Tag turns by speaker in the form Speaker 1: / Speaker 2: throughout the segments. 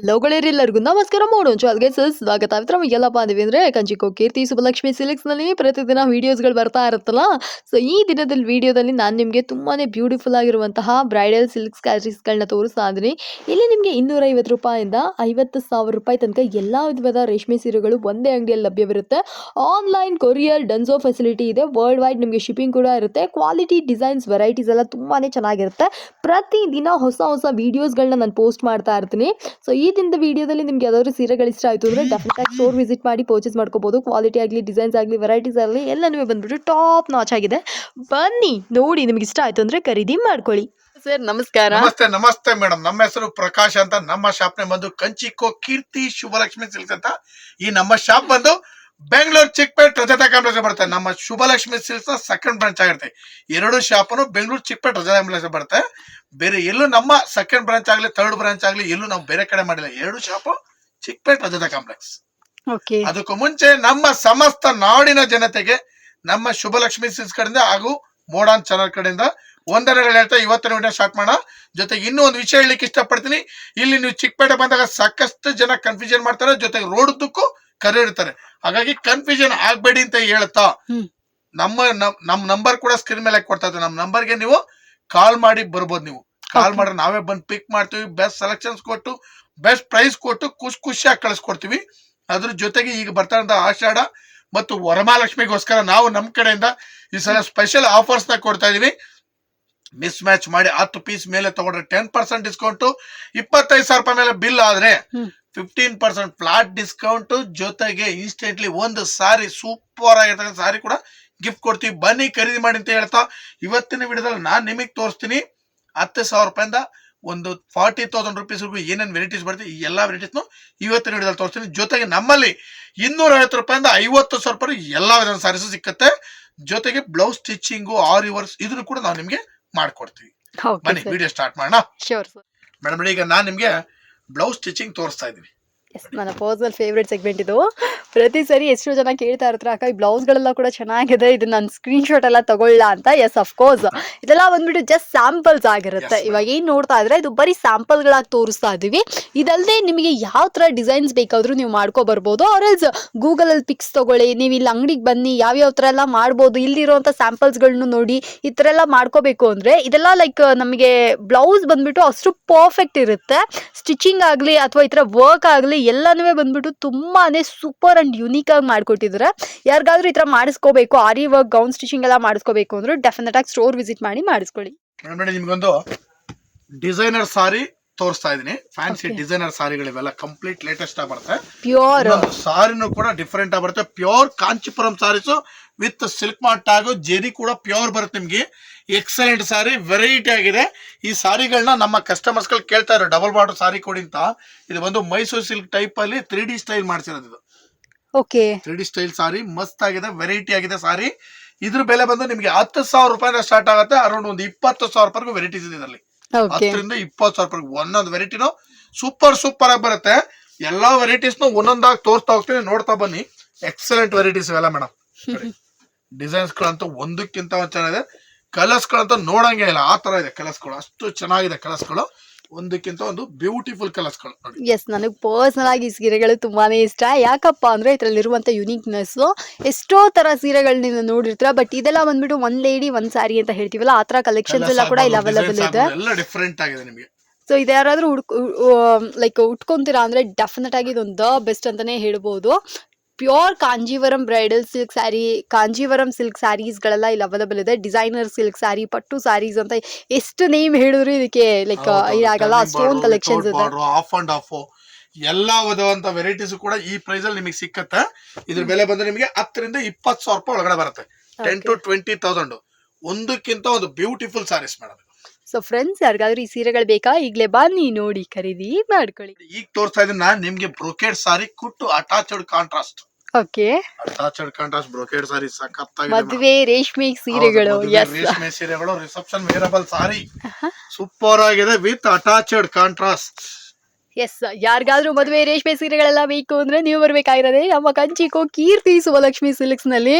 Speaker 1: ಹಲೋಗಳಿರೆಲ್ಲರಿಗೂ ನಮಸ್ಕಾರ ಮಾಡೋಣ ಚಾಲ್ಗೆ ಸರ್, ಸ್ವಾಗತ. ಆಯ್ತು ಎಲ್ಲಪ್ಪ ಅಂದಿವಿ ಅಂದರೆ ಕಂಚಿಕೋ ಕೀರ್ತಿ ಸುಬ್ಬಲಕ್ಷ್ಮಿ ಸಿಲ್ಕ್ಸ್ನಲ್ಲಿ ಪ್ರತಿದಿನ ವೀಡಿಯೋಸ್ಗಳು ಬರ್ತಾ ಇರುತ್ತಲ್ಲ? ಸೊ ಈ ದಿನದಲ್ಲಿ ವಿಡಿಯೋದಲ್ಲಿ ನಾನು ನಿಮಗೆ ತುಂಬಾ ಬ್ಯೂಟಿಫುಲ್ ಆಗಿರುವಂತಹ ಬ್ರೈಡಲ್ ಸಿಲ್ಕ್ ಸ್ಯಾರೀಸ್ಗಳನ್ನ ತೋರಿಸ್ತಾ ಇದ್ದೀನಿ. ಇಲ್ಲಿ ನಿಮಗೆ ಇನ್ನೂರೈವತ್ತು ರೂಪಾಯಿಂದ ಐವತ್ತು ಸಾವಿರ ರೂಪಾಯಿ ತನಕ ಎಲ್ಲ ವಿಧವಾದ ರೇಷ್ಮೆ ಸೀರೆಗಳು ಒಂದೇ ಅಂಗಡಿಯಲ್ಲಿ ಲಭ್ಯವಿರುತ್ತೆ. ಆನ್ಲೈನ್ ಕೊರಿಯರ್ ಡನ್ಸೋ ಫೆಸಿಲಿಟಿ ಇದೆ. ವರ್ಲ್ಡ್ ವೈಡ್ ನಿಮಗೆ ಶಿಪ್ಪಿಂಗ್ ಕೂಡ ಇರುತ್ತೆ. ಕ್ವಾಲಿಟಿ ಡಿಸೈನ್ಸ್ ವೆರೈಟೀಸ್ ಎಲ್ಲ ತುಂಬಾ ಚೆನ್ನಾಗಿರುತ್ತೆ. ಪ್ರತಿದಿನ ಹೊಸ ಹೊಸ ವೀಡಿಯೋಸ್ಗಳನ್ನ ನಾನು ಪೋಸ್ಟ್ ಮಾಡ್ತಾ ಇರ್ತೀನಿ. ಸೊ ಈ ದಿನದ ವಿಡಿಯೋದಲ್ಲಿ ನಿಮ್ಗೆ ಯಾವ್ದಾದ್ರು ಸೀರೆಗಳು ಇಷ್ಟ ಆಯಿತು ಅಂದ್ರೆ ಡೆಫಿನೆಟ್ ಆಗಿ ಸ್ಟೋರ್ ವಿಸಿಟ್ ಮಾಡಿ ಪರ್ಚೇಸ್ ಮಾಡ್ಕೋಬೋದು. ಕ್ವಾಲಿಟಿ ಆಗಲಿ ಡಿಸೈನ್ಸ್ ಆಗಲಿ ವೆರೈಟೀಸ್ ಆಗಲಿ ಎಲ್ಲನೂ ಬಂದ್ಬಿಟ್ಟು ಟಾಪ್ ನಾಚ್ ಆಗಿದೆ. ಬನ್ನಿ ನೋಡಿ ನಿಮ್ಗೆ ಇಷ್ಟ ಆಯ್ತು ಅಂದ್ರೆ ಖರೀದಿ ಮಾಡ್ಕೊಳ್ಳಿ. ಸರ್ ನಮಸ್ಕಾರ.
Speaker 2: ನಮಸ್ತೆ ನಮಸ್ತೆ ಮೇಡಮ್. ನಮ್ಮ ಹೆಸರು ಪ್ರಕಾಶ್ ಅಂತ. ನಮ್ಮ ಶಾಪ್ ನೇ ಬಂದು ಕಂಚಿಕೋ ಕೀರ್ತಿ ಶುಭಲಕ್ಷ್ಮಿ ಸಿಲ್ಕ್ ಅಂತ ಈ ನಮ್ಮ ಶಾಪ್ ಬಂದು ಬೆಂಗಳೂರು ಚಿಕ್ಕಪೇಟ್ ರಜತಾ ಕಾಂಪ್ಲೆಕ್ಸ್ ಬರುತ್ತೆ. ನಮ್ಮ ಶುಭಲಕ್ಷ್ಮಿ ಸಿಲ್ಸ್ನ ಸೆಕೆಂಡ್ ಬ್ರಾಂಚ್ ಆಗಿರುತ್ತೆ. ಎರಡು ಶಾಪನು ಬೆಂಗಳೂರು ಚಿಕ್ಕಪೇಟ್ ರಜತಾ ಕಾಂಪ್ಲೆಕ್ಸ್ ಬರುತ್ತೆ. ಬೇರೆ ಎಲ್ಲೂ ನಮ್ಮ ಸೆಕೆಂಡ್ ಬ್ರಾಂಚ್ ಆಗಲಿ ಥರ್ಡ್ ಬ್ರಾಂಚ್ ಆಗಲಿ ಎಲ್ಲೂ ನಾವು ಬೇರೆ ಕಡೆ ಮಾಡಿಲ್ಲ. ಎರಡು ಶಾಪು ಚಿಕ್ಕಪೇಟ್ ರಜತಾ ಕಾಂಪ್ಲೆಕ್ಸ್ ಅದಕ್ಕೂ ಮುಂಚೆ ನಮ್ಮ ಸಮಸ್ತ ನಾಡಿನ ಜನತೆಗೆ ನಮ್ಮ ಶುಭಲಕ್ಷ್ಮಿ ಸಿಲ್ಸ್ ಕಡೆಯಿಂದ ಹಾಗೂ ಮೋಡಾನ್ ಚಾನಲ್ ಕಡೆಯಿಂದ ಒಂದೆರಡು ಹೇಳ್ತಾ ಇವತ್ತಿನ ವಿಡಿಯೋ ಸ್ಟಾರ್ಟ್ ಮಾಡೋಣ. ಜೊತೆಗೆ ಇನ್ನೂ ಒಂದು ವಿಷಯ ಹೇಳಲಿಕ್ಕೆ ಇಷ್ಟಪಡ್ತೀನಿ. ಇಲ್ಲಿ ನೀವು ಚಿಕ್ಕಪೇಟೆ ಬಂದಾಗ ಸಾಕಷ್ಟು ಜನ ಕನ್ಫ್ಯೂಷನ್ ಮಾಡ್ತಾರೆ. ಜೊತೆಗೆ ರೋಡ್ ದುಕ್ಕು ಕರೆ ಇರ್ತಾರೆ ಹಾಗಾಗಿ ಕನ್ಫ್ಯೂಷನ್ ಆಗ್ಬೇಡಿ ಅಂತ ಹೇಳ್ತಾ
Speaker 1: ನಮ್ಮ
Speaker 2: ನಮ್ಮ ನಮ್- ನಮ್ ನಂಬರ್ ಕೂಡ ಸ್ಕ್ರೀನ್ ಮೇಲೆ ಕೊಡ್ತಾ ಇದ್ದಾರೆ. ನಮ್ಮ ನಂಬರ್ಗೆ ನೀವು ಕಾಲ್ ಮಾಡಿ ಬರ್ಬೋದು ನೀವು. ಕಾಲ್
Speaker 1: ಮಾಡಿ
Speaker 2: ಮಾಡಿದ್ರೆ ನಾವೇ ಬಂದು ಪಿಕ್ ಮಾಡ್ತೀವಿ ಬೆಸ್ಟ್ ಸೆಲೆಕ್ಷನ್ಸ್ ಕೊಟ್ಟು ಬೆಸ್ಟ್ ಪ್ರೈಸ್ ಕೊಟ್ಟು ಖುಷಿ ಖುಷಿಯಾಗಿ ಕಳಿಸ್ಕೊಡ್ತೀವಿ. ಅದ್ರ ಜೊತೆಗೆ ಈಗ ಬರ್ತಾ ಇರೋ ಆಷಾಢ ಮತ್ತು ವರಮಹಾಲಕ್ಷ್ಮಿಗೋಸ್ಕರ ನಾವು ನಮ್ಮ ಕಡೆಯಿಂದ ಈ ಸಲ ಸ್ಪೆಷಲ್ ಆಫರ್ಸ್ನ ಕೊಡ್ತಾ ಇದೀವಿ. ಮಿಸ್ ಮ್ಯಾಚ್ ಮಾಡಿ ಹತ್ತು ಪೀಸ್ ಮೇಲೆ ತಗೊಂಡ್ರೆ ಟೆನ್ ಪರ್ಸೆಂಟ್ ಡಿಸ್ಕೌಂಟ್ ಇಪ್ಪತ್ತೈದು ಸಾವಿರ ರೂಪಾಯಿ ಮೇಲೆ ಬಿಲ್ ಆದ್ರೆ. ಫಿಫ್ಟೀನ್ ಪರ್ಸೆಂಟ್ ಫ್ಲಾಟ್ ಡಿಸ್ಕೌಂಟ್ ಜೊತೆಗೆ ಇನ್ಸ್ಟೆಂಟ್ಲಿ ಒಂದು ಸಾರಿ ಸೂಪರ್ ಆಗಿರ್ತಕ್ಕಂಥ ಸಾರಿ ಕೂಡ ಗಿಫ್ಟ್ ಕೊಡ್ತೀವಿ. ಬನ್ನಿ ಖರೀದಿ ಮಾಡಿ ಅಂತ ಹೇಳ್ತಾ ಇವತ್ತಿನ ವಿಡಿಯೋದಲ್ಲಿ ನಾನು ನಿಮಗೆ ತೋರಿಸ್ತೀನಿ. ಹತ್ತು ಸಾವಿರ ರೂಪಾಯಿಂದ ಒಂದು ಫಾರ್ಟಿ ತೌಸಂಡ್ ರುಪೀಸ್ವರೆಗೂ ಏನೇನು ವೆರೈಟೀಸ್ ಬರ್ತೀವಿ ಈ ಎಲ್ಲ ವೆರೈಟೀಸ್ನು ಇವತ್ತಿನ ವಿಡಿಯೋದಲ್ಲಿ ತೋರಿಸ್ತೀನಿ. ಜೊತೆಗೆ ನಮ್ಮಲ್ಲಿ ಇನ್ನೂರ ಐವತ್ತು ರೂಪಾಯಿಂದ ಐವತ್ತು ಸಾವಿರ ರೂಪಾಯಿ ಎಲ್ಲ ವಿಧದ ಸಾರೀಸು ಸಿಕ್ಕತ್ತೆ. ಜೊತೆಗೆ ಬ್ಲೌಸ್ ಸ್ಟಿಚಿಂಗು ಆರ್ ವರ್ಕ್ಸ್ ಇದನ್ನು ಕೂಡ ನಾವು ನಿಮಗೆ ಮಾಡ್ಕೊಡ್ತೀವಿ. ಬನ್ನಿ ವಿಡಿಯೋ ಸ್ಟಾರ್ಟ್ ಮಾಡೋಣ. ಮೇಡಮ್ ಈಗ ನಾನು ನಿಮಗೆ ಬ್ಲೌಸ್ ಸ್ಟಿಚಿಂಗ್ ತೋರಿಸ್ತಾ ಇದ್ದೀನಿ.
Speaker 1: ಎಸ್ ನನ್ನ ಪರ್ಸ್ನಲ್ ಫೇವ್ರೆಟ್ ಸೆಗ್ಮೆಂಟ್ ಇದು. ಪ್ರತಿ ಸರಿ ಎಷ್ಟು ಜನ ಕೇಳ್ತಾ ಇರ್ತಾರೆ ಅಕ್ಕ ಈ ಬ್ಲೌಸ್ಗಳೆಲ್ಲ ಕೂಡ ಚೆನ್ನಾಗಿದೆ ಇದು ನಾನು ಸ್ಕ್ರೀನ್ ಶಾಟ್ ಎಲ್ಲ ತಗೊಳ್ಳ ಅಂತ. ಎಸ್ ಅಫ್ಕೋರ್ಸ್ ಇದೆಲ್ಲ ಬಂದ್ಬಿಟ್ಟು ಜಸ್ಟ್ ಸ್ಯಾಂಪಲ್ಸ್ ಆಗಿರುತ್ತೆ. ಇವಾಗ ಏನು ನೋಡ್ತಾ ಇದ್ರೆ ಇದು ಬರೀ ಸ್ಯಾಂಪಲ್ಗಳಾಗಿ ತೋರಿಸ್ತಾ ಇದ್ದೀವಿ ಇದಲ್ಲದೆ ನಿಮಗೆ ಯಾವ ಥರ ಡಿಸೈನ್ಸ್ ಬೇಕಾದರೂ ನೀವು ಮಾಡ್ಕೊ ಬರ್ಬೋದು ಗೂಗಲ್ ಗೂಗಲಲ್ಲಿ ಪಿಕ್ಸ್ ತೊಗೊಳ್ಳಿ ನೀವು ಇಲ್ಲಿ ಅಂಗಡಿಗೆ ಬನ್ನಿ ಯಾವ್ಯಾವ ಥರ ಎಲ್ಲ ಮಾಡ್ಬೋದು ಇಲ್ಲಿರುವಂಥ ಸ್ಯಾಂಪಲ್ಸ್ಗಳನ್ನು ನೋಡಿ ಈ ಥರ ಎಲ್ಲ ಮಾಡ್ಕೋಬೇಕು ಅಂದರೆ ಇದೆಲ್ಲ ಲೈಕ್ ನಮಗೆ ಬ್ಲೌಸ್ ಬಂದ್ಬಿಟ್ಟು ಅಷ್ಟು ಪರ್ಫೆಕ್ಟ್ ಇರುತ್ತೆ. ಸ್ಟಿಚಿಂಗ್ ಆಗಲಿ ಅಥವಾ ಈ ಥರ ವರ್ಕ್ ಆಗಲಿ ಎಲ್ಲನೂ ಬಂದ್ಬಿಟ್ಟು ತುಂಬಾ ಸೂಪರ್ ಅಂಡ್ ಯುನೀಕ್ ಆಗಿ ಮಾಡಿಕೊಟ್ಟಿದ್ದಾರೆ ಯಾರಿಗಾದ್ರೂ ಈ ಥರ ಮಾಡಿಸ್ಕೋಬೇಕು ಆರಿ ವರ್ಕ್ ಗೌನ್ ಸ್ಟಿಚಿಂಗ್ ಎಲ್ಲ ಮಾಡಿಸ್ಕೋಬೇಕು ಅಂದ್ರೆ ಡೆಫಿನೆಟ್ ಆಗಿ ಸ್ಟೋರ್ ವಿಸಿಟ್ ಮಾಡಿ ಮಾಡಿಸ್ಕೊಳ್ಳಿ.
Speaker 2: ನಿಮ್ಗೊಂದು ಡಿಸೈನರ್ ಸಾರಿ ತೋರಿಸ್ತಾ ಇದೀನಿ ಫ್ಯಾನ್ಸಿ. ಡಿಸೈನರ್ ಸಾರಿಗಳಿವೆಲ್ಲ ಕಂಪ್ಲೀಟ್ ಲೇಟೆಸ್ಟ್ ಆಗಿ ಬರುತ್ತೆ.
Speaker 1: ಪ್ಯೂರ್
Speaker 2: ಸಾರಿನೂ ಕೂಡ ಡಿಫರೆಂಟ್ ಆಗಿ ಬರುತ್ತೆ. Pure Kanchipuram saris with Silk Mart ಆಗು ಜೆರಿ ಕೂಡ ಪ್ಯೂರ್ ಬರುತ್ತೆ ನಿಮ್ಗೆ. ಎಕ್ಸಲೆಂಟ್ ಸಾರಿ ವೆರೈಟಿ ಆಗಿದೆ. ಈ ಸಾರಿಗಳನ್ನ ನಮ್ಮ ಕಸ್ಟಮರ್ಸ್ಗಳು ಕೇಳ್ತಾ ಇರೋ ಡಬಲ್ ಬಾರ್ಡರ್ ಸಾರಿ ಕೊಡಿ ಅಂತ. ಇದು ಬಂದು ಮೈಸೂರು ಸಿಲ್ಕ್ ಟೈಪ್ ಅಲ್ಲಿ ತ್ರೀ ಡಿ ಸ್ಟೈಲ್ ಮಾಡ್ಸಿರೋದು ಇದು.
Speaker 1: Okay
Speaker 2: three D style sari ಮಸ್ತ್ ಆಗಿದೆ ವೆರೈಟಿ ಆಗಿದೆ ಸಾರಿ ಇದ್ರ ಬೆಲೆ ಬಂದು ನಿಮ್ಗೆ ಹತ್ತು ಸಾವಿರ ರೂಪಾಯಿಂದ ಸ್ಟಾರ್ಟ್ ಆಗುತ್ತೆ. ಅರೌಂಡ್ ಒಂದು ಇಪ್ಪತ್ತು ಸಾವಿರ ರೂಪಾಯಿಗೂ ವೆರೈಟೀಸ್ ಇದೆ ಇದರಲ್ಲಿ. ಹತ್ತರಿಂದ ಇಪ್ಪತ್ತು ಸಾವಿರ ರೂಪಾಯಿ ಒಂದೊಂದು ವೆರೈಟಿನೂ ಸೂಪರ್ ಸೂಪರ್ ಆಗಿ ಬರುತ್ತೆ. ಎಲ್ಲಾ ವೆರೈಟೀಸ್ ಒಂದೊಂದಾಗಿ ತೋರಿಸ್ತಾ ಹೋಗ್ತೀನಿ. ನೋಡ್ತಾ ಬನ್ನಿ. ಎಕ್ಸಲೆಂಟ್ ವೆರೈಟೀಸ್ ಇವೆಲ್ಲ ಮೇಡಮ್ ಡಿಸೈನ್ಸ್ ಗಳಂತೂ ಒಂದಕ್ಕಿಂತ ಒಂದು ಚೆನ್ನಾಗಿದೆ. ಕಲರ್ಸ್ ಗಳಂತೂ ನೋಡಂಗೆ ಇಲ್ಲ. ಆ ತರ ಇದೆ ಕಲರ್ಸ್ಗಳು ಅಷ್ಟು ಚೆನ್ನಾಗಿದೆ ಕಲರ್ಸ್ಗಳು ಒಂದಕ್ಕಿಂತ ಒಂದು ಬ್ಯೂಟಿಫುಲ್ ಕಲರ್ಸ್ ನೋಡಿ.
Speaker 1: ಎಸ್ ನನಗೆ ಪರ್ಸನಲ್ ಆಗಿ ಈ ಸೀರೆಗಳು ತುಂಬಾನೇ ಇಷ್ಟ. ಯಾಕಪ್ಪ ಅಂದ್ರೆ ಇದರಲ್ಲಿರುವಂಥ ಯುನೀಕ್ನೆಸ್ ಎಷ್ಟೋ ತರ ಸೀರೆಗಳು ನೀವು ನೋಡಿರ್ತೀರ ಬಟ್ ಇದೆಲ್ಲ ಬಂದ್ಬಿಟ್ಟು ಒಂದ್ ಲೇಡಿ ಒಂದ್ ಸಾರಿ ಅಂತ ಹೇಳ್ತೀವಲ್ಲ ಆ ಥರ ಕಲೆಕ್ಷನ್ಸ್ ಎಲ್ಲ ಕೂಡ ಇಲ್ಲಿ ಅವೈಲೇಬಲ್ ಇದೆ.
Speaker 2: ಎಲ್ಲ ಡಿಫ್ರೆಂಟ್ ಆಗಿದೆ ನಿಮಗೆ.
Speaker 1: ಸೊ ಇದು ಯಾರಾದ್ರೂ ಹುಡ್ಕ ಲೈಕ್ ಉಟ್ಕೊಂತೀರಾ ಅಂದ್ರೆ ಡೆಫಿನೆಟ್ ಆಗಿ ಇದೊಂದು ದ ಬೆಸ್ಟ್ ಅಂತಾನೆ ಹೇಳ್ಬೋದು. Pure Kanjeevaram bridal silk sari Kanjeevaram silk ಸ್ಯಾರೀಸ್ಗಳೆಲ್ಲ ಇಲ್ಲಿ ಅವೈಲೇಬಲ್ ಇದೆ. ಡಿಸೈನರ್ ಸಿಲ್ಕ್ ಸ್ಯಾರಿ ಪಟ್ಟು ಸ್ಯಾರೀಸ್ ಅಂತ ಎಷ್ಟು ನೇಮ್ ಹೇಳಿದ್ರು ಇದಕ್ಕೆ ಲೈಕ್ ಇದಾಗಲ್ಲ ಅಷ್ಟೊಂದು ಕಲೆಕ್ಷನ್ಸ್ ಇದೆ.
Speaker 2: ಆಫ್ ಅಂಡ್ ಆಫ್ ಎಲ್ಲಾ ವಿಧವಂತ ವೆರೈಟೀಸ್ ಕೂಡ ಈ ಪ್ರೈಸ್ ಅಲ್ಲಿ ನಿಮಗೆ ಸಿಕ್ಕತ್ತೆ. ಇದ್ರ ಬೆಲೆ ಬಂದ್ರೆ ನಿಮಗೆ ಹತ್ತರಿಂದ ಇಪ್ಪತ್ತು ಸಾವಿರ ರೂಪಾಯಿ ಒಳಗಡೆ ಬರುತ್ತೆ. ಟೆನ್ ಟು ಟ್ವೆಂಟಿ ತೌಸಂಡ್ ಒಂದಕ್ಕಿಂತ ಒಂದು beautiful saris madam
Speaker 1: so friends ಯಾರಿಗಾದ್ರೂ ಈ ಸೀರೆಗಳು ಬೇಕಾ? ಈಗಲೇ ಬನ್ನಿ ನೋಡಿ ಖರೀದಿ ಮಾಡ್ಕೊಳ್ಳಿ.
Speaker 2: ಈಗ ತೋರಿಸ್ತಾ ಇದ್ದೀನಿ ನಾನು ನಿಮ್ಗೆ ಬ್ರೋಕೇಡ್ ಸಾರಿ ಕುಟ್ಟು attached contrast
Speaker 1: okay
Speaker 2: attached contrast brocade sari ಸಖತ್ತಾಗಿದೆ.
Speaker 1: ಮದುವೆ ರೇಷ್ಮೆ ಸೀರೆಗಳು ಎಸ್
Speaker 2: ರೇಷ್ಮೆ ಸೀರೆಗಳು ರಿಸೆಪ್ಷನ್ ವೇರಬಲ್ ಸಾರಿ ಸೂಪರ್ ಆಗಿದೆ ವಿತ್ ಅಟ್ಯಾಚ್ಡ್ ಕಾಂಟ್ರಾಸ್ಟ್
Speaker 1: ಎಸ್ ಯಾರಿಗಾದ್ರೂ ಮದುವೆ ರೇಷ್ಮೆ ಸೀರೆಗಳೆಲ್ಲ ಬೇಕು ಅಂದ್ರೆ ನೀವು ಬರ್ಬೇಕಾಗಿರೋದೆ ನಮ್ಮ ಕಂಚಿಕೋ ಕೀರ್ತಿ ಸುವಲಕ್ಷ್ಮಿ ಸಿಲ್ಕ್ಸ್ನಲ್ಲಿ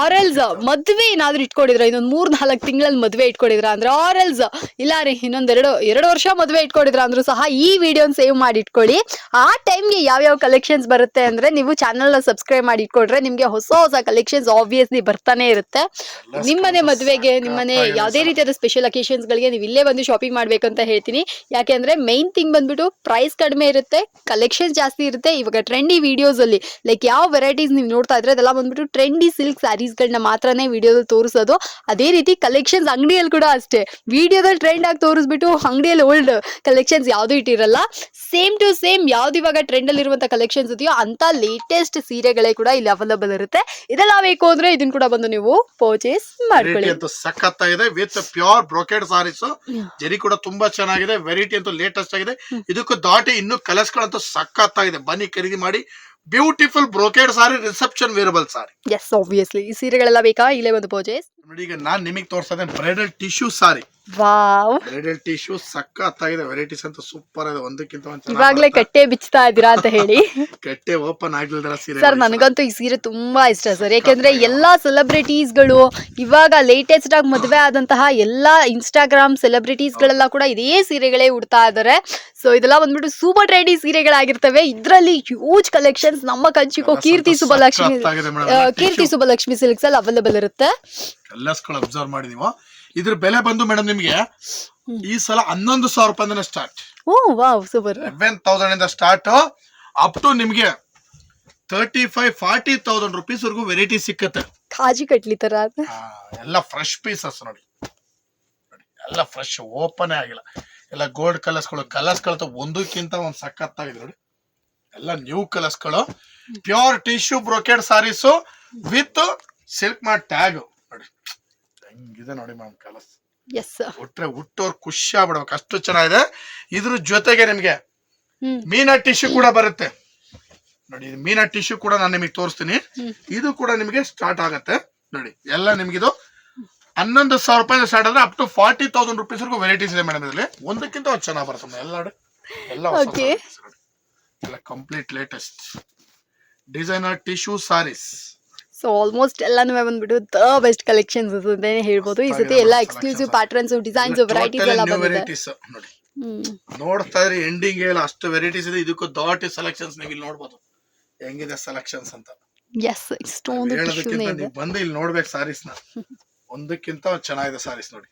Speaker 2: ಆರ್ ಎಲ್ಸ್
Speaker 1: ಆರೆಲ್ಸ್ ಮದ್ವೆ ಏನಾದ್ರೂ ಇಟ್ಕೊಂಡಿದ್ರ? ಇನ್ನೊಂದ್ ಮೂರ್ ನಾಲ್ಕು ತಿಂಗಳಲ್ಲಿ ಮದ್ವೆ ಇಟ್ಕೊಂಡಿದ್ರ ಅಂದ್ರೆ ಆರೆಲ್ಸ್ ಇಲ್ಲ ರೀ ಇನ್ನೊಂದೆರಡು ಎರಡು ವರ್ಷ ಮದ್ವೆ ಇಟ್ಕೊಂಡಿದ್ರ ಅಂದ್ರು ಸಹ ಈ ವಿಡಿಯೋನ ಸೇವ್ ಮಾಡಿ ಇಟ್ಕೊಳ್ಳಿ. ಆ ಟೈಮ್ಗೆ ಯಾವ್ಯಾವ ಕಲೆಕ್ಷನ್ಸ್ ಬರುತ್ತೆ ಅಂದ್ರೆ ನೀವು ಚಾನಲ್ನ ಸಬ್ಸ್ಕ್ರೈಬ್ ಮಾಡಿ ಇಟ್ಕೊಂಡ್ರೆ ನಿಮ್ಗೆ ಹೊಸ ಹೊಸ ಕಲೆಕ್ಷನ್ಸ್ ಆಬ್ವಿಯಸ್ಲಿ ಬರ್ತಾನೆ ಇರುತ್ತೆ. ನಿಮ್ಮನೆ ಮದ್ವೆಗೆ ನಿಮ್ಮನೆ ಯಾವುದೇ ರೀತಿಯಾದ ಸ್ಪೆಷಲ್ ಅಕೇಶನ್ಸ್ ಗಳಿಗೆ ನೀವು ಇಲ್ಲೇ ಬಂದು ಶಾಪಿಂಗ್ ಮಾಡ್ಬೇಕಂತ ಅಂತ ಹೇಳ್ತೀನಿ ಯಾಕೆಂದ್ರೆ ಮೈನ್ ಥಿಂಗ್ ಬಂದ್ಬಿಟ್ಟು ಪ್ರೈಸ್ ಕಡಿಮೆ ಇರುತ್ತೆ ಕಲೆಕ್ಷನ್ ಜಾಸ್ತಿ ಇರುತ್ತೆ. ಇವಾಗ ಟ್ರೆಂಡಿ ವಿಡಿಯೋಸ್ ಅಲ್ಲಿ ಲೈಕ್ ಯಾವ ವೆರೈಟೀಸ್ ನೀವು ನೋಡ್ತಾ ಇದ್ರೆ ಅದೆಲ್ಲ ಬಂದ್ಬಿಟ್ಟು ಟ್ರೆಂಡಿ ಸಿಲ್ಕ್ ಸ್ಯಾರೀಸ್ಗಳನ್ನ ಮಾತ್ರನೇ ವಿಡಿಯೋದಲ್ಲಿ ತೋರಿಸೋದು. ಅದೇ ರೀತಿ ಕಲೆಕ್ಷನ್ಸ್ ಅಂಗಡಿಯಲ್ಲಿ ಕೂಡ ಅಷ್ಟೇ. ವಿಡಿಯೋದಲ್ಲಿ ಟ್ರೆಂಡ್ ಆಗಿ ತೋರಿಸ್ಬಿಟ್ಟು ಅಂಗಡಿಯಲ್ಲಿ ಓಲ್ಡ್ ಕಲೆಕ್ಷನ್ಸ್ ಯಾವುದು ಇಟ್ಟಿರಲ್ಲ. ಸೇಮ್ ಟು ಸೇಮ್ ಯಾವ್ದು ಇವಾಗ ಟ್ರೆಂಡ್ ಅಲ್ಲಿ ಇರುವಂತ ಕಲೆಕ್ಷನ್ಸ್ ಇದೆಯೋ ಅಂತ ಲೇಟೆಸ್ಟ್ ಸೀರೆಗಳೇ ಕೂಡ ಇಲ್ಲಿ ಅವೈಲಬಲ್ ಇರುತ್ತೆ. ಇದೆಲ್ಲ ಬೇಕು ಅಂದ್ರೆ ಇದನ್ನ ಕೂಡ ಬಂದು ನೀವು ಪರ್ಚೇಸ್ ಮಾಡ್ಕೊಳ್ಳಿ.
Speaker 2: ಅಂತ ಸಖತ್ ಸಖತ್ತಾಗಿದೆ ವಿತ್ ಪ್ಯೂರ್ ಬ್ರೋಕೆಡ್ ಸಾರೀಸ್. ಜರಿ ಕೂಡ ತುಂಬಾ ಚೆನ್ನಾಗಿದೆ. ವೆರೈಟಿ ಅಂತೂ ಲೇಟೆಸ್ಟ್ ಆಗಿದೆ. ಇದಕ್ಕೂ ದಾಟಿ ಇನ್ನು ಕಲರ್ಸ್ಗಳಂತೂ ಸಕ್ಕತ್ತಾಗಿದೆ ಬನ್ನಿ ಖರೀದಿ ಮಾಡಿ. Beautiful brocade sari reception wearable sari
Speaker 1: yes obviously ಈ ಸೀರೆಗಳೆಲ್ಲ ಬೇಕಾ? ಇಲ್ಲೇ ಒಂದು ಪರ್ಚೇಸ್
Speaker 2: ನೋಡಿ ಈಗ ನಾನು ನಿಮಗೆ ತೋರಿಸ್ತಾ ಇದ್ದೇನೆ bridal tissue sari
Speaker 1: wow.
Speaker 2: Bridal tissue ಸಖತ್ತಾಗಿದೆ. ವೆರೈಟೀಸ್ ಅಂತೂ ಸೂಪರ್ ಇದೆ. ಒಂದಕ್ಕಿಂತ ಒಂದು
Speaker 1: ಇವಾಗ್ಲೇ ಕಟ್ಟೆ ಬಿಚ್ತಾ ಇದ್ದೀರಾ ಅಂತ ಹೇಳಿ.
Speaker 2: ಕಟ್ಟೆ ಓಪನ್ ಆಗ್ಲಿಲ್ದರ ಸೀರೆ
Speaker 1: ಸರ್ ನನಗಂತೂ ಈ ಸೀರೆ ತುಂಬಾ ಇಷ್ಟ ಸರ್ ಯಾಕೆಂದ್ರೆ ಎಲ್ಲಾ ಸೆಲೆಬ್ರಿಟೀಸ್ಗಳು ಇವಾಗ ಲೇಟೆಸ್ಟ್ ಆಗಿ ಮದುವೆ ಆದಂತಹ ಎಲ್ಲಾ ಇನ್ಸ್ಟಾಗ್ರಾಮ್ ಸೆಲೆಬ್ರಿಟೀಸ್ ಗಳೆಲ್ಲ ಕೂಡ ಇದೇ ಸೀರೆಗಳೇ ಉಡ್ತಾ ಇದಾರೆ. ಸೊ ಇದೆಲ್ಲ ಬಂದ್ಬಿಟ್ಟು ಸೂಪರ್ ಟ್ರೆಂಡಿ ಸೀರೆಗಳಾಗಿರ್ತವೆ. ಇದರಲ್ಲಿ ಹ್ಯೂಜ್ ಕಲೆಕ್ಷನ್ಸ್ ನಮ್ಮ ಕಂಚಿಕೋ ಕೀರ್ತಿ ಸುಬ್ಬಲಕ್ಷ್ಮಿ ಆ, ಕೀರ್ತಿ ಸುಬ್ಬಲಕ್ಷ್ಮಿ ಸಿಲ್ಕ್ಸ್ ಅಲ್ಲಿ ಅವೈಲೇಬಲ್ ಇರುತ್ತೆ.
Speaker 2: ಅಬ್ಸರ್ವ್ ಮಾಡಿದೀವೋ ಇದ್ರ ಬೆಲೆ ಬಂದು ಮೇಡಮ್ ನಿಮಗೆ ಈ ಸಲ ಹನ್ನೊಂದು ಸಾವಿರ ರೂಪಾಯಿಂದ start
Speaker 1: oh wow super
Speaker 2: eleven thousand ಇಂದ ಸ್ಟಾರ್ಟ್ ಅಪ್ ಟು ನಿಮಗೆ thirty five forty thousand rupees ವರೆಗೂ ವೆರೈಟಿ ಸಿಕ್ಕತ್ತೆ.
Speaker 1: ಕಾಜಿ ಕಟ್ಲಿ ತರ
Speaker 2: ಎಲ್ಲ ಫ್ರೆಶ್ ಪೀಸಸ್ ನೋಡಿ. ನೋಡಿ, ಎಲ್ಲ ಫ್ರೆಶ್ ಓಪನ್ ಆಗಿಲ್ಲ. ಎಲ್ಲ ಗೋಲ್ಡ್ ಕಲರ್ಸ್ಗಳು ಕಲರ್ಸ್ಗಳು ಒಂದಕ್ಕಿಂತ ಒಂದು ಸಖತ್ತಾಗಿದೆ ನೋಡಿ. ಎಲ್ಲ new ಕಲರ್ಸ್ಗಳು pure tissue brocade saris with Silk Mart tag ಹೆಂಗಿದೆ ನೋಡಿ ಮ್ಯಾಮ್ ಕಲಸ್.
Speaker 1: ಎಸ್
Speaker 2: ಉಟ್ರೆ ಹುಟ್ಟೋರ್ ಖುಷಿ ಆಗ್ಬಿಡ್ಬೇಕು. ಅಷ್ಟು ಚೆನ್ನಾಗಿದೆ. ಇದ್ರ ಜೊತೆಗೆ ನಿಮ್ಗೆ ಮೀನಾ ಟಿಶ್ಯೂ ಕೂಡ ಬರುತ್ತೆ. ನೋಡಿ ಇದು ಮೀನಾ ಟಿಶ್ಯೂ ಕೂಡ ನಾನು ನಿಮಗೆ ತೋರಿಸ್ತೀನಿ. ಇದು ಕೂಡ ನಿಮಗೆ ಸ್ಟಾರ್ಟ್ ಆಗತ್ತೆ. ನೋಡಿ ಎಲ್ಲ ನಿಮ್ಗಿದು ಹನ್ನೊಂದು ಸಾವಿರ ರೂಪಾಯಿ ಸ್ಟಾರ್ಟ್ ಆದ್ರೆ up to forty thousand rupees ವರ್ಗೂ varieties ಇದೆ ಮೇಡಮ್ ಇದರಲ್ಲಿ. ಒಂದಕ್ಕಿಂತ ಒಂದು ಚೆನ್ನಾಗಿ ಬರುತ್ತೆ ಎಲ್ಲ. ಎಲ್ಲ. ಎಲ್ಲ complete latest designer tissue saris
Speaker 1: so almost ಎಲ್ಲಾನು ಬಂದ್ಬಿಟ್ಟು ದ ಬೆಸ್ಟ್ ಕಲೆಕ್ಷನ್ಸ್ ಅಂತಾನೆ ಹೇಳ್ಬೋದು. ಈ ಸತಿ ಎಲ್ಲ ಎಕ್ಸ್ಕ್ಲೂಸಿವ್ ಪ್ಯಾಟರ್ನ್ಸ್ ಡಿಸೈನ್ಸ್ ವೆರೈಟೀಸ್ ಎಲ್ಲ ಬಂದಿದೆ.
Speaker 2: ನೋಡ್ತಾ ಇದ್ರೆ ಎಂಡಿಂಗ್ ಎಲ್ಲ ಅಷ್ಟು ವೆರೈಟೀಸ್ ಇದೆ. ಇದಕ್ಕೂ ದಾಟ್ ಸೆಲೆಕ್ಷನ್ಸ್ ನೀವು ಇಲ್ಲಿ ನೋಡ್ಬೋದು. ಹೆಂಗಿದೆ ಸೆಲೆಕ್ಷನ್ಸ್ ಅಂತ.
Speaker 1: ಎಸ್ ಇಷ್ಟೊಂದು
Speaker 2: ಹೇಳೋದಕ್ಕಿಂತ ನೀವು ಬಂದು ಇಲ್ಲಿ ನೋಡ್ಬೇಕು ಸಾರೀಸ್ನ. ಒಂದಕ್ಕಿಂತ ಚೆನ್ನಾಗಿದೆ ಸಾರೀಸ್ ನೋಡಿ.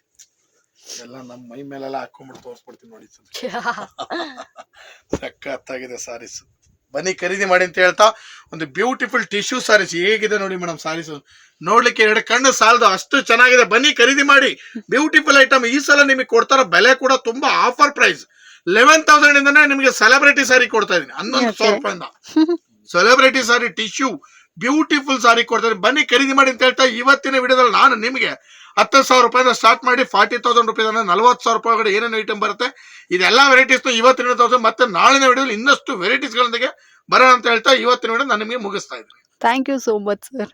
Speaker 2: ಎಲ್ಲ ನಮ್ಮ ಮೈ ಮೇಲೆಲ್ಲ ಹಾಕೊಂಡ್ಬಿಟ್ಟು ತೋರಿಸ್ಬಿಡ್ತೀನಿ ನೋಡಿ ಸಖತ್ತಾಗಿದೆ ಸಾರೀಸ್ ಬನ್ನಿ ಖರೀದಿ ಮಾಡಿ ಅಂತ ಹೇಳ್ತಾ ಒಂದು ಬ್ಯೂಟಿಫುಲ್ ಟಿಶ್ಯೂ ಸಾರೀಸ್. ಹೇಗಿದೆ ನೋಡಿ ಮೇಡಮ್ ಸಾರೀಸ್ ನೋಡ್ಲಿಕ್ಕೆ ಎರಡು ಕಣ್ಣು ಸಾಲದು ಅಷ್ಟು ಚೆನ್ನಾಗಿದೆ. ಬನ್ನಿ ಖರೀದಿ ಮಾಡಿ. ಬ್ಯೂಟಿಫುಲ್ ಐಟಮ್ ಈ ಸಲ ನಿಮಗೆ ಕೊಡ್ತಾರೋ ಬೆಲೆ ಕೂಡ ತುಂಬಾ ಆಫರ್ ಪ್ರೈಸ್ ಲೆವೆನ್ ತೌಸಂಡ್ ಇಂದನೇ ನಿಮಗೆ ಸೆಲೆಬ್ರಿಟಿ ಸಾರಿ ಕೊಡ್ತಾ ಇದೀನಿ ಹನ್ನೊಂದು ಸಾವಿರ ರೂಪಾಯಿಂದ. Celebrity sari tissue beautiful sari ಕೊಡ್ತಾರೆ ಬನ್ನಿ ಖರೀದಿ ಮಾಡಿ ಅಂತ ಹೇಳ್ತಾ ಇವತ್ತಿನ ವಿಡಿಯೋದಲ್ಲಿ ನಾನು ನಿಮಗೆ ಹತ್ತು ಸಾವಿರ ರೂಪಾಯಿಂದ ಸ್ಟಾರ್ಟ್ ಮಾಡಿ ಫಾರ್ಟಿ ತೌಸಂಡ್ ರುಪೀಸ್ ಅಂದ್ರೆ ನಲ್ವತ್ತು ಸಾವಿರ ರೂಪಾಯಿ ಏನೇನು ಐಟಮ್ ಬರುತ್ತೆ ಇದೆಲ್ಲ ವೆರೈಟೀಸ್ ಇವತ್ತಿನ ತೋರಿಸ ಮತ್ತೆ ನಾಳಿನ ವಿಡಿಯೋದಲ್ಲಿ ಇನ್ನಷ್ಟು ವೆರೈಟೀಸ್ಗಳೊಂದಿಗೆ ಬರೋಣ ಅಂತ ಹೇಳ್ತಾ ಇವತ್ತಿನ ವಿಡಿಯೋ ನಾನು ನಿಮಗೆ ಮುಗಿಸ್ತಾ ಇದ್ದೀನಿ.
Speaker 1: Thank you so much sir